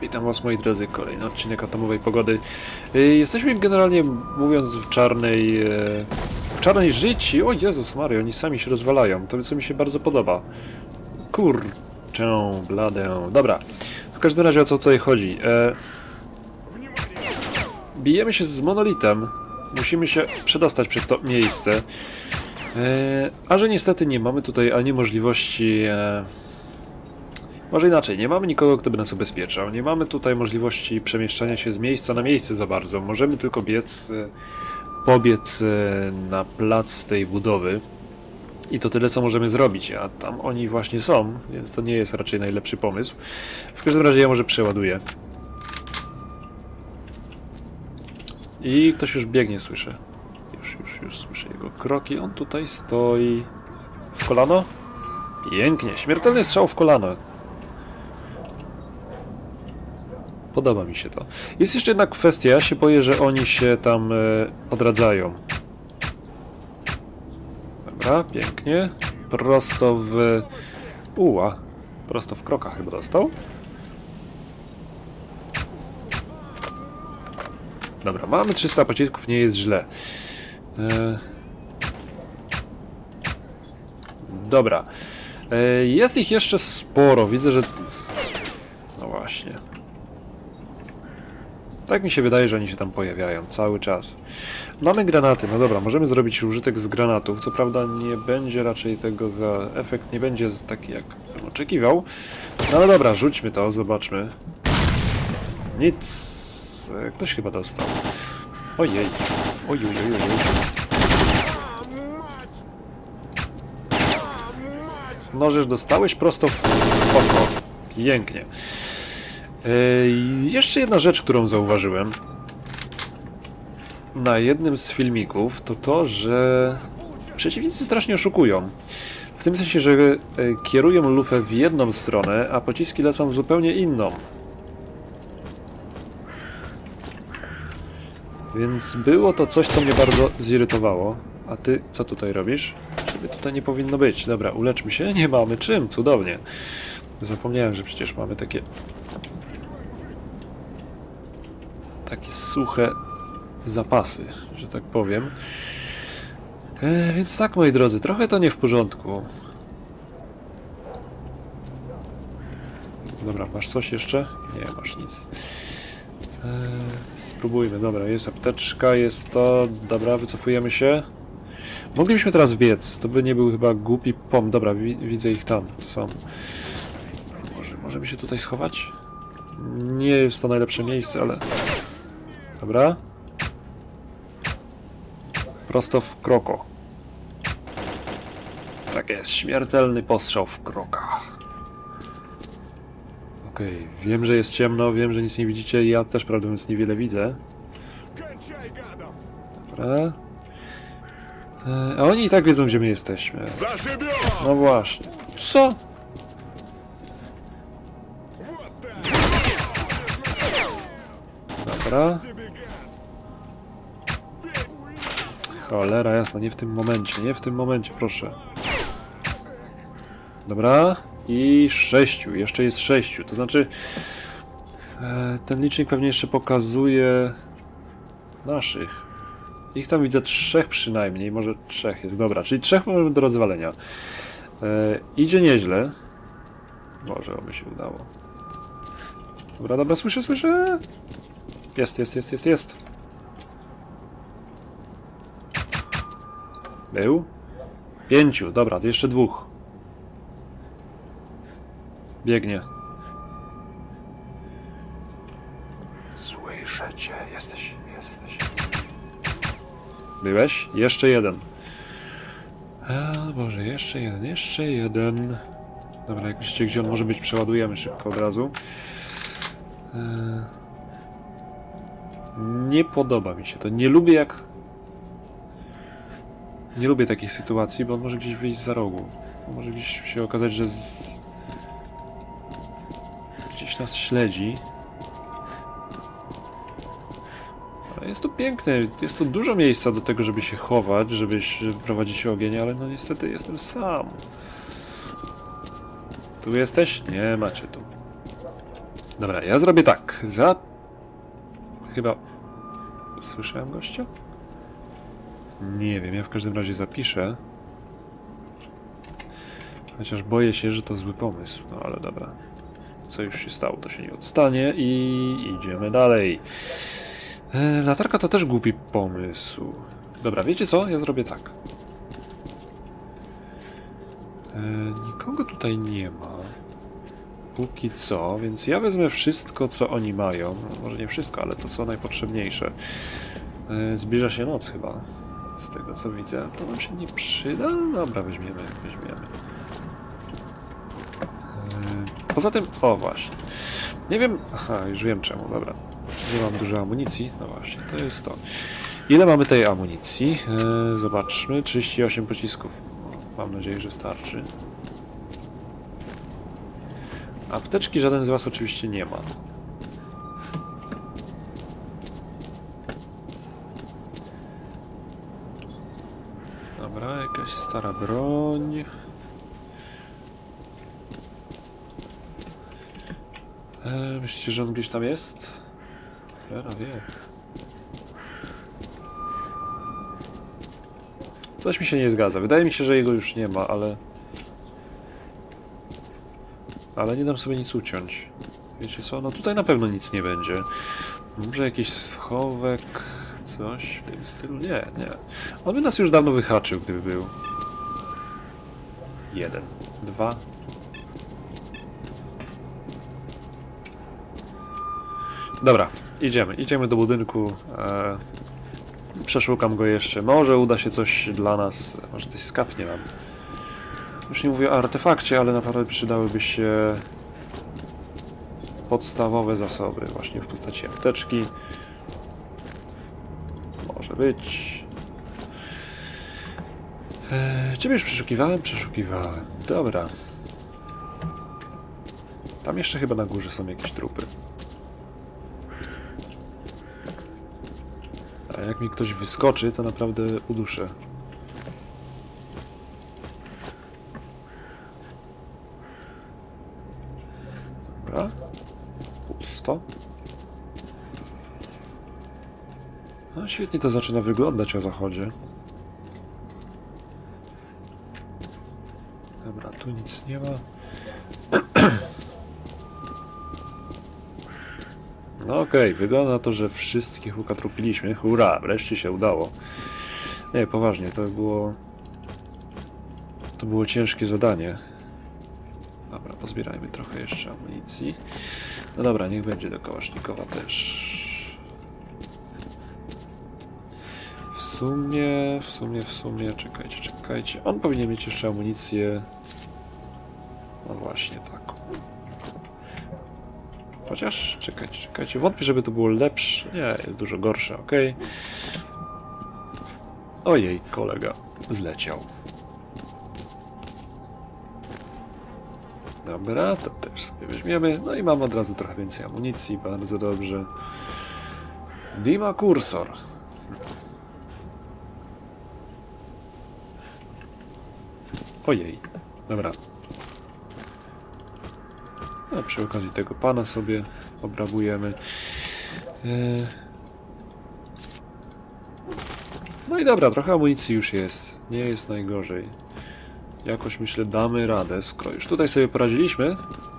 Witam Was moi drodzy, kolejny odcinek atomowej pogody. Y, Jesteśmy generalnie mówiąc w czarnej... e, w czarnej życi. O Jezus Mario, oni sami się rozwalają. To co mi się bardzo podoba. Kurczę, bladę. Dobra. W każdym razie o co tutaj chodzi? E, bijemy się z monolitem. Musimy się przedostać przez to miejsce. A że niestety nie mamy tutaj ani możliwości... Może inaczej, nie mamy nikogo, kto by nas ubezpieczał. Nie mamy tutaj możliwości przemieszczania się z miejsca na miejsce za bardzo. Możemy tylko biec, e, pobiec e, na plac tej budowy. I to tyle, co możemy zrobić, a tam oni właśnie są, więc to nie jest raczej najlepszy pomysł. W każdym razie ja może przeładuję. I ktoś już biegnie, słyszę. Już, już, już słyszę jego kroki. On tutaj stoi. W kolano? Pięknie, śmiertelny strzał w kolano. Podoba mi się to. Jest jeszcze jedna kwestia, ja się boję, że oni się tam e, odradzają. Dobra, pięknie. Prosto w... Uła. Prosto w kroka chyba dostał. Dobra, mamy 300 pocisków, nie jest źle. E... Dobra. E, jest ich jeszcze sporo. Widzę, że... No właśnie. Tak mi się wydaje, że oni się tam pojawiają cały czas. Mamy granaty, no dobra, możemy zrobić użytek z granatów. Co prawda nie będzie raczej tego za... Efekt nie będzie taki, jak bym oczekiwał. No ale dobra, rzućmy to, zobaczmy. Nic. E, Ktoś chyba dostał. Ojej. Ojej, ojej, ojej. Nożysz dostałeś prosto w oko. Pięknie. Jeszcze jedna rzecz, którą zauważyłem na jednym z filmików, to to, że przeciwnicy strasznie oszukują. W tym sensie, że e, kierują lufę w jedną stronę, a pociski lecą w zupełnie inną. Więc było to coś, co mnie bardzo zirytowało. A ty co tutaj robisz? Ciebie tutaj nie powinno być. Dobra, uleczmy się. Nie mamy czym, cudownie. Zapomniałem, że przecież mamy takie takie suche zapasy, że tak powiem. E, więc tak, moi drodzy, trochę to nie w porządku. Dobra, masz coś jeszcze? Nie, masz nic. E, spróbujmy, dobra, jest apteczka, jest to... Dobra, wycofujemy się. Moglibyśmy teraz biec, to by nie był chyba głupi pom. Dobra, wi widzę ich tam, są. Może możemy się tutaj schować? Nie jest to najlepsze miejsce, ale... Dobra. Prosto w kroko. Tak jest, śmiertelny postrzał w kroka. Okej, wiem, że jest ciemno, wiem, że nic nie widzicie, ja też prawdę mówiąc niewiele widzę. Dobra. E, A oni i tak wiedzą, gdzie my jesteśmy. No właśnie. Co? Dobra. Cholera jasna, nie w tym momencie, nie w tym momencie, proszę. Dobra. I sześciu, jeszcze jest sześciu, to znaczy e, ten licznik pewnie jeszcze pokazuje naszych. Ich tam widzę trzech przynajmniej, może trzech jest, dobra, czyli trzech mamy do rozwalenia. E, idzie nieźle. Może oby się udało. Dobra, dobra, słyszę, słyszę. Jest, jest, jest, jest, jest. Był? Pięciu, dobra, to jeszcze dwóch. Biegnie. Słyszę cię, jesteś, jesteś. Byłeś? Jeszcze jeden. A, Boże, jeszcze jeden, jeszcze jeden. Dobra, jak myślicie, gdzie on może być, przeładujemy szybko od razu. Eee... Nie podoba mi się to. Nie lubię jak. Nie lubię takich sytuacji, bo on może gdzieś wyjść za rogu. Może gdzieś się okazać, że z... gdzieś nas śledzi. Ale Jest tu piękne, jest tu dużo miejsca do tego, żeby się chować, żeby prowadzić ogień, ale no niestety jestem sam. Tu jesteś? Nie macie tu. Dobra, ja zrobię tak. Za... Chyba... Słyszałem gościa? Nie wiem, ja w każdym razie zapiszę. Chociaż boję się, że to zły pomysł. No ale dobra. Co już się stało, to się nie odstanie i idziemy dalej. E, latarka to też głupi pomysł. Dobra, wiecie co? Ja zrobię tak. E, nikogo tutaj nie ma. Póki co, więc ja wezmę wszystko, co oni mają. Może nie wszystko, ale to co najpotrzebniejsze. E, zbliża się noc chyba. Z tego co widzę, to nam się nie przyda. Dobra, weźmiemy, weźmiemy. E, Poza tym, o właśnie. Nie wiem, aha, już wiem czemu, dobra. Nie mam dużo amunicji, no właśnie, to jest to. Ile mamy tej amunicji? E, zobaczmy, 38 pocisków. Mam nadzieję, że starczy. Apteczki żaden z was oczywiście nie ma. Dobra, jakaś stara broń. E, że on gdzieś tam jest? Cholera wie. Coś mi się nie zgadza. Wydaje mi się, że jego już nie ma, ale... Ale nie dam sobie nic uciąć. Wiecie co? No tutaj na pewno nic nie będzie. Może jakiś schowek, coś w tym stylu? Nie, nie. On by nas już dawno wyhaczył, gdyby był. Jeden, dwa. Dobra, idziemy. Idziemy do budynku. E, przeszukam go jeszcze. Może uda się coś dla nas. Może coś skapnie nam. Już nie mówię o artefakcie, ale naprawdę przydałyby się podstawowe zasoby, właśnie w postaci apteczki. Być. Eee, ciebie już przeszukiwałem? Przeszukiwałem. Dobra. Tam jeszcze chyba na górze są jakieś trupy. A jak mi ktoś wyskoczy, to naprawdę uduszę. Dobra. Pusto. No, świetnie to zaczyna wyglądać o zachodzie. Dobra, tu nic nie ma. No okej, wygląda na to, że wszystkich ukatrupiliśmy. Hurra, wreszcie się udało. Nie, poważnie, to było... To było ciężkie zadanie. Dobra, pozbierajmy trochę jeszcze amunicji. No dobra, niech będzie do Kałasznikowa też. Sumie, w sumie, w sumie, czekajcie, czekajcie. On powinien mieć jeszcze amunicję. No właśnie, tak. Chociaż, czekajcie, czekajcie. Wątpię, żeby to było lepsze. Nie, jest dużo gorsze, ok. Ojej, kolega zleciał. Dobra, to też sobie weźmiemy. No i mam od razu trochę więcej amunicji, bardzo dobrze. Dima kursor. Ojej, dobra. A przy okazji tego pana sobie obrabujemy. E, No i dobra, trochę amunicji już jest. Nie jest najgorzej. Jakoś myślę damy radę, skoro już tutaj sobie poradziliśmy,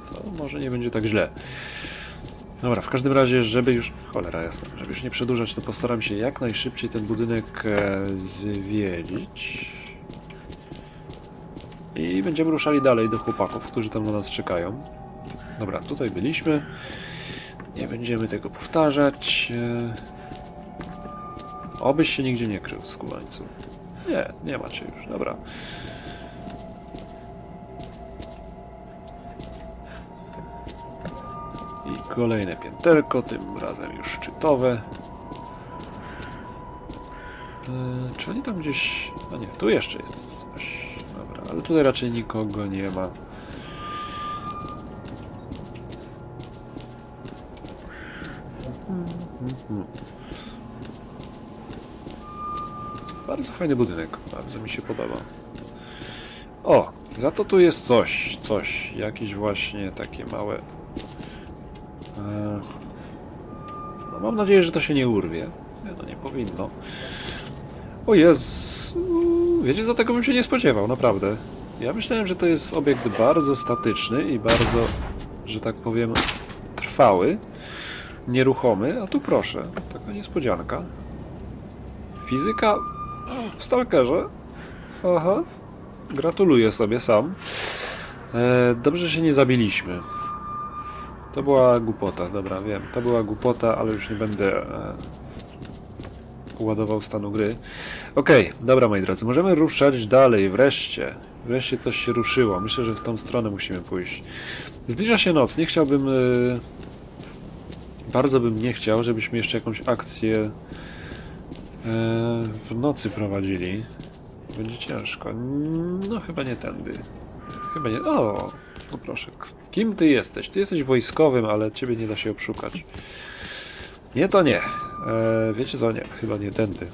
to może nie będzie tak źle. Dobra, w każdym razie, żeby już... Cholera jasna, żeby już nie przedłużać, to postaram się jak najszybciej ten budynek e, zwiedzić. I będziemy ruszali dalej do chłopaków, którzy tam na nas czekają. Dobra, tutaj byliśmy. Nie będziemy tego powtarzać. E, Obyś się nigdzie nie krył, skulańcu. Nie, nie macie już, dobra. I kolejne pięterko, tym razem już szczytowe. Eee, czy oni tam gdzieś... No nie, tu jeszcze jest coś. Ale tutaj raczej nikogo nie ma. Bardzo fajny budynek, bardzo mi się podoba. O, za to tu jest coś, coś, jakieś właśnie takie małe E, no, mam nadzieję, że to się nie urwie. Nie, no nie powinno. O jest. Wiecie, co tego bym się nie spodziewał, naprawdę. Ja myślałem, że to jest obiekt bardzo statyczny i bardzo, że tak powiem, trwały, nieruchomy, a tu proszę, taka niespodzianka. Fizyka w Stalkerze. Aha. Gratuluję sobie sam. E, dobrze, że się nie zabiliśmy. To była głupota, dobra, wiem. To była głupota, ale już nie będę e, ładował stanu gry. Okej, dobra moi drodzy, możemy ruszać dalej, wreszcie. Wreszcie coś się ruszyło. Myślę, że w tą stronę musimy pójść. Zbliża się noc, nie chciałbym... e, bardzo bym nie chciał, żebyśmy jeszcze jakąś akcję e, w nocy prowadzili. Będzie ciężko. No chyba nie tędy. Chyba nie... O! Poproszę. K- Kim ty jesteś? Ty jesteś wojskowym, ale ciebie nie da się obszukać. Nie, to nie. E, wiecie co? Nie. Chyba nie tędy.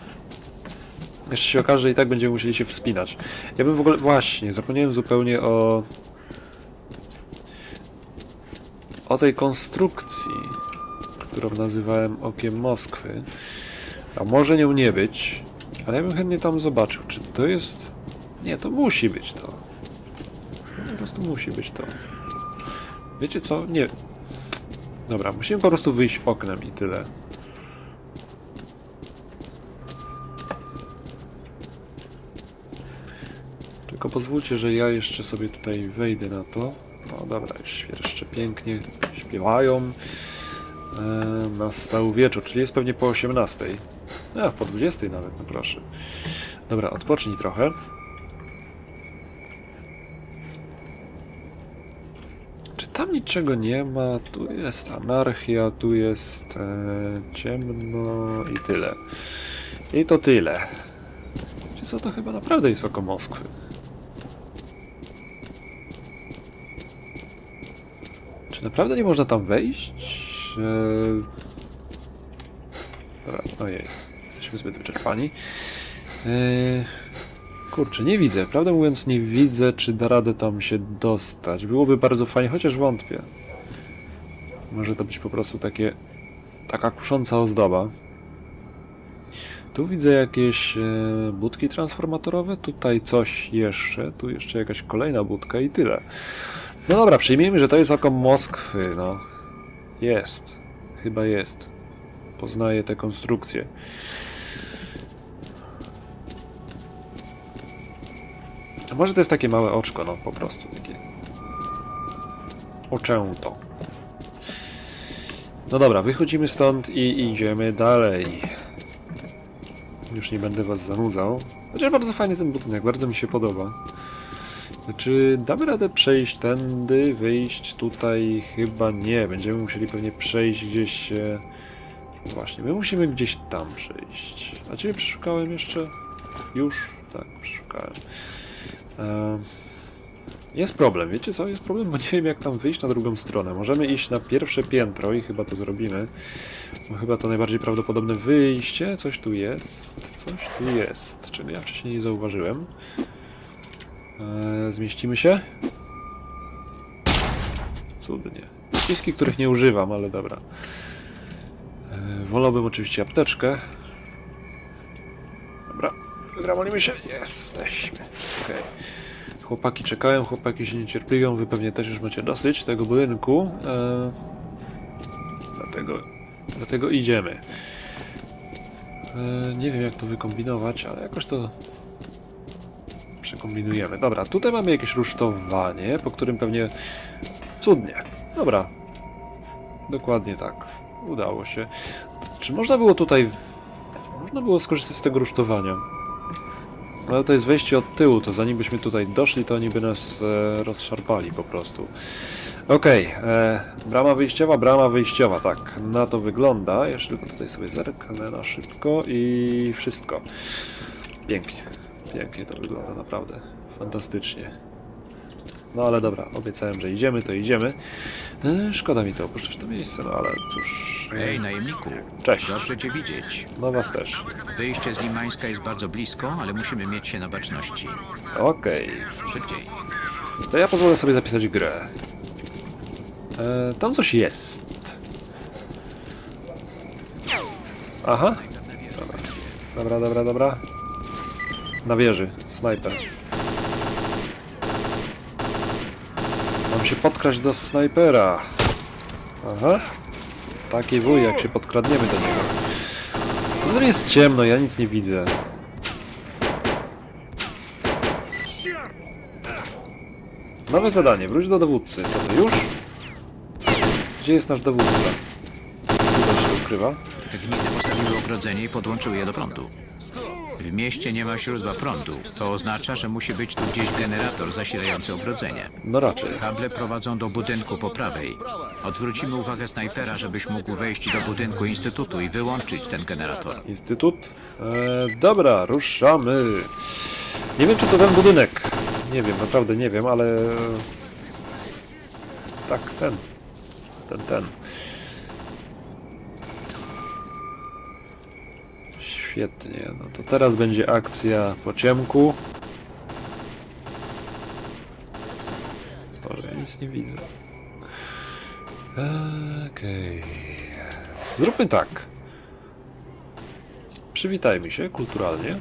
Jeszcze się okaże, że i tak będziemy musieli się wspinać. Ja bym w ogóle... Właśnie, zapomniałem zupełnie o... O tej konstrukcji, którą nazywałem Okiem Moskwy. A może nią nie być, ale ja bym chętnie tam zobaczył, czy to jest... Nie, to musi być. To po prostu musi być to. Wiecie co? Nie. Dobra, musimy po prostu wyjść oknem i tyle. Tylko pozwólcie, że ja jeszcze sobie tutaj wejdę na to. No dobra, już jeszcze pięknie śpiewają. E, nastał wieczór, czyli jest pewnie po 18. A, po 20 nawet, no proszę. Dobra, odpocznij trochę. Czy tam niczego nie ma? Tu jest anarchia, tu jest e, ciemno i tyle. I to tyle. Czy co to chyba naprawdę jest oko Moskwy? Czy naprawdę nie można tam wejść? E... Dobra, ojej. Jesteśmy zbyt wyczerpani. E... Kurczę, nie widzę. Prawdę mówiąc, nie widzę, czy da radę tam się dostać. Byłoby bardzo fajnie, chociaż wątpię. Może to być po prostu takie... taka kusząca ozdoba. Tu widzę jakieś e, budki transformatorowe, tutaj coś jeszcze, tu jeszcze jakaś kolejna budka i tyle. No dobra, przyjmijmy, że to jest oko Moskwy, no. Jest. Chyba jest. Poznaję te konstrukcje. A może to jest takie małe oczko, no po prostu takie. Oczęto. No dobra, wychodzimy stąd i idziemy dalej. Już nie będę was zanudzał. Chociaż bardzo fajny ten budynek, bardzo mi się podoba. Czy damy radę przejść tędy, wyjść tutaj? Chyba nie. Będziemy musieli pewnie przejść gdzieś... E... Właśnie, my musimy gdzieś tam przejść. A ciebie przeszukałem jeszcze? Już? Tak, przeszukałem. E... Jest problem, wiecie co? Jest problem, bo nie wiem jak tam wyjść na drugą stronę. Możemy iść na pierwsze piętro i chyba to zrobimy. Bo chyba to najbardziej prawdopodobne wyjście. Coś tu jest. Coś tu jest. Czego ja wcześniej nie zauważyłem. Eee, zmieścimy się? Cudnie. Ściski, których nie używam, ale dobra. Eee, wolałbym oczywiście apteczkę. Dobra, wygramolimy się. Jesteśmy. Okej. Chłopaki czekają, chłopaki się niecierpliwią, wy pewnie też już macie dosyć tego budynku. Eee, dlatego, dlatego idziemy. Eee, nie wiem jak to wykombinować, ale jakoś to przekombinujemy. Dobra, tutaj mamy jakieś rusztowanie, po którym pewnie... Cudnie. Dobra. Dokładnie tak. Udało się. Czy można było tutaj... Można było skorzystać z tego rusztowania. Ale to jest wejście od tyłu, to zanim byśmy tutaj doszli, to oni by nas e, rozszarpali po prostu. Okej, e, brama wyjściowa, brama wyjściowa, tak, na to wygląda. Jeszcze tylko tutaj sobie zerknę na szybko i wszystko. Pięknie, pięknie to wygląda, naprawdę, fantastycznie. No ale dobra, obiecałem, że idziemy, to idziemy. E, szkoda mi to opuszczać to miejsce, no ale cóż. Ej, najemniku. Cześć. Dobrze cię widzieć. No was też. Wyjście z Limańska jest bardzo blisko, ale musimy mieć się na baczności. Okej. Szybciej. To ja pozwolę sobie zapisać grę. E, tam coś jest. Aha. Dobra, dobra, dobra. dobra. Na wieży, snajper. Mam się podkraść do snajpera. Aha. Taki wuj, jak się podkradniemy do niego. Tym jest ciemno, ja nic nie widzę. Nowe zadanie, wróć do dowódcy. Co to już? Gdzie jest nasz dowódca? Tutaj się ukrywa. Te postawiły ogrodzenie i podłączyły je do prądu. W mieście nie ma źródła prądu. To oznacza, że musi być tu gdzieś generator zasilający ogrodzenie. No raczej. Kable prowadzą do budynku po prawej. Odwrócimy uwagę snajpera, żebyś mógł wejść do budynku instytutu i wyłączyć ten generator. Instytut? E, dobra, ruszamy. Nie wiem, czy to ten budynek. Nie wiem, naprawdę nie wiem, ale... Tak, ten. Ten, ten. Świetnie, no to teraz będzie akcja po ciemku. Boże, ja nic nie widzę. Okej. Zróbmy tak. Przywitajmy się kulturalnie.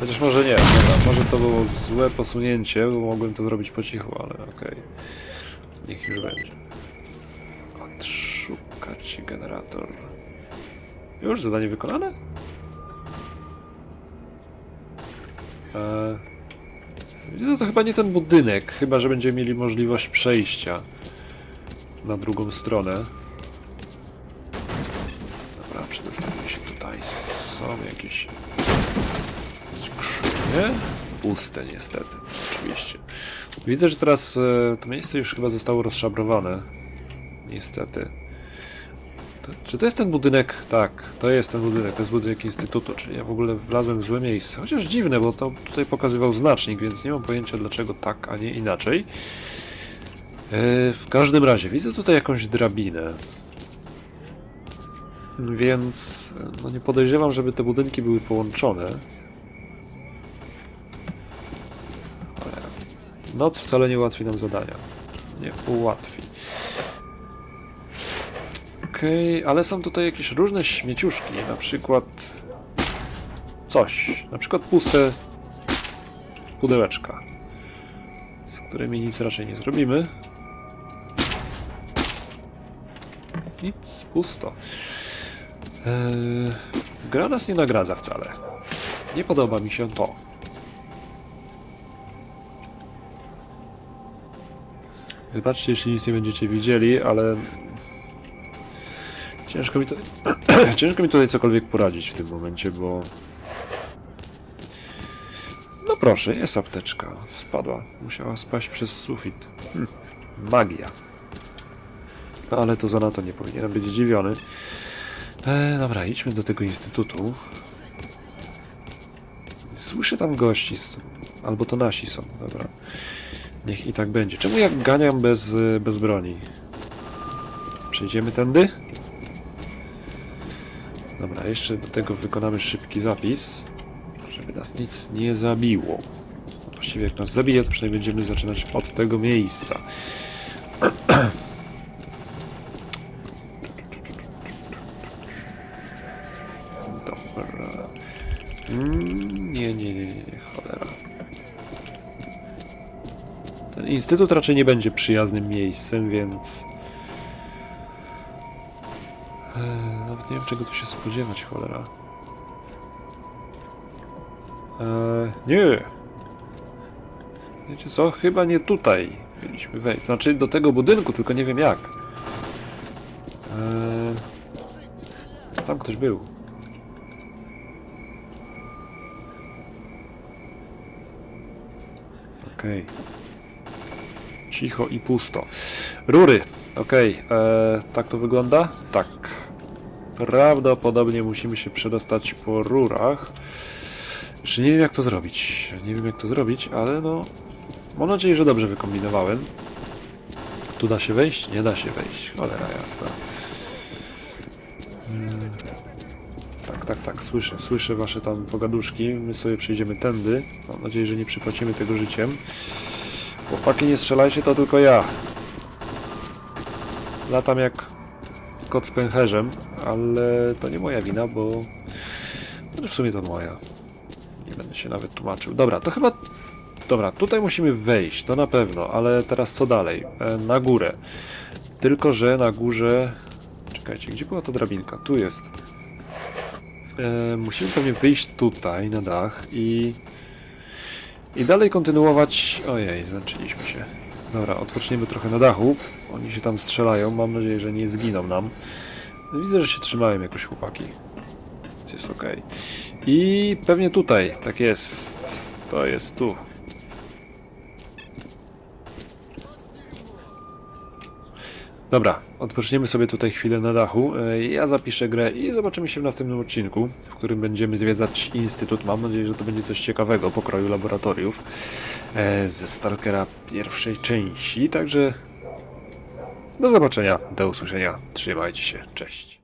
Chociaż może nie, dobra, może to było złe posunięcie, bo mogłem to zrobić po cichu, ale okej. Niech już będzie. Odszukać generator. Już zadanie wykonane? Eee, widzę, to chyba nie ten budynek, chyba że będziemy mieli możliwość przejścia na drugą stronę. Dobra, przedostawimy się tutaj. Są jakieś skrzynie? Puste niestety, oczywiście. Widzę, że teraz e, to miejsce już chyba zostało rozszabrowane. Niestety. To, czy to jest ten budynek? Tak, to jest ten budynek, to jest budynek Instytutu, czyli ja w ogóle wlazłem w złe miejsce. Chociaż dziwne, bo to tutaj pokazywał znacznik, więc nie mam pojęcia dlaczego tak, a nie inaczej. E, w każdym razie, widzę tutaj jakąś drabinę. Więc no nie podejrzewam, żeby te budynki były połączone. Ale noc wcale nie ułatwi nam zadania. Nie ułatwi. Okej, ale są tutaj jakieś różne śmieciuszki, na przykład coś, na przykład puste pudełeczka, z którymi nic raczej nie zrobimy. Nic, pusto. Eee, gra nas nie nagradza wcale. Nie podoba mi się to. Wybaczcie, jeśli nic nie będziecie widzieli, ale ciężko mi to... ciężko mi tutaj cokolwiek poradzić w tym momencie, bo... No proszę, jest apteczka. Spadła. Musiała spaść przez sufit. Hm. Magia. No, ale to za to nie powinienem być zdziwiony. E, dobra, idźmy do tego instytutu. Słyszę tam gości. Albo to nasi są, dobra. Niech i tak będzie. Czemu ja ganiam bez, bez broni? Przejdziemy tędy? Dobra, jeszcze do tego wykonamy szybki zapis, żeby nas nic nie zabiło. Właściwie jak nas zabije, to przynajmniej będziemy zaczynać od tego miejsca. Dobra. Mm, Nie, nie, nie, nie, cholera. Ten instytut raczej nie będzie przyjaznym miejscem, więc... Eee, nawet nie wiem, czego tu się spodziewać, cholera. Eee, nie! Wiecie co? Chyba nie tutaj mieliśmy wejść. Znaczy do tego budynku, tylko nie wiem jak. Eee, tam ktoś był. Okej. Cicho i pusto. Rury. Okej. eee, Tak to wygląda? Tak. Prawdopodobnie musimy się przedostać po rurach. Jeszcze nie wiem jak to zrobić. Nie wiem jak to zrobić, ale no... Mam nadzieję, że dobrze wykombinowałem. Tu da się wejść? Nie da się wejść. Cholera jasna. Mm. Tak, tak, tak, słyszę, słyszę wasze tam pogaduszki. My sobie przejdziemy tędy. Mam nadzieję, że nie przypłacimy tego życiem. Chłopaki, nie strzelajcie, to tylko ja. Latam jak... kot z pęcherzem, ale to nie moja wina, bo w sumie to moja. Nie będę się nawet tłumaczył. Dobra, to chyba... Dobra, tutaj musimy wejść, to na pewno, ale teraz co dalej? E, na górę. Tylko, że na górze... Czekajcie, gdzie była ta drabinka? Tu jest. E, musimy pewnie wyjść tutaj na dach i... I dalej kontynuować... Ojej, zmęczyliśmy się. Dobra, odpoczniemy trochę na dachu. Oni się tam strzelają, mam nadzieję, że nie zginą nam. Widzę, że się trzymają jakoś chłopaki. Więc jest ok. I pewnie tutaj, tak jest. To jest tu. Dobra, odpoczniemy sobie tutaj chwilę na dachu. E, Ja zapiszę grę i zobaczymy się w następnym odcinku, w którym będziemy zwiedzać Instytut. Mam nadzieję, że to będzie coś ciekawego pokroju laboratoriów e, ze Stalkera pierwszej części. Także do zobaczenia, do usłyszenia. Trzymajcie się, cześć.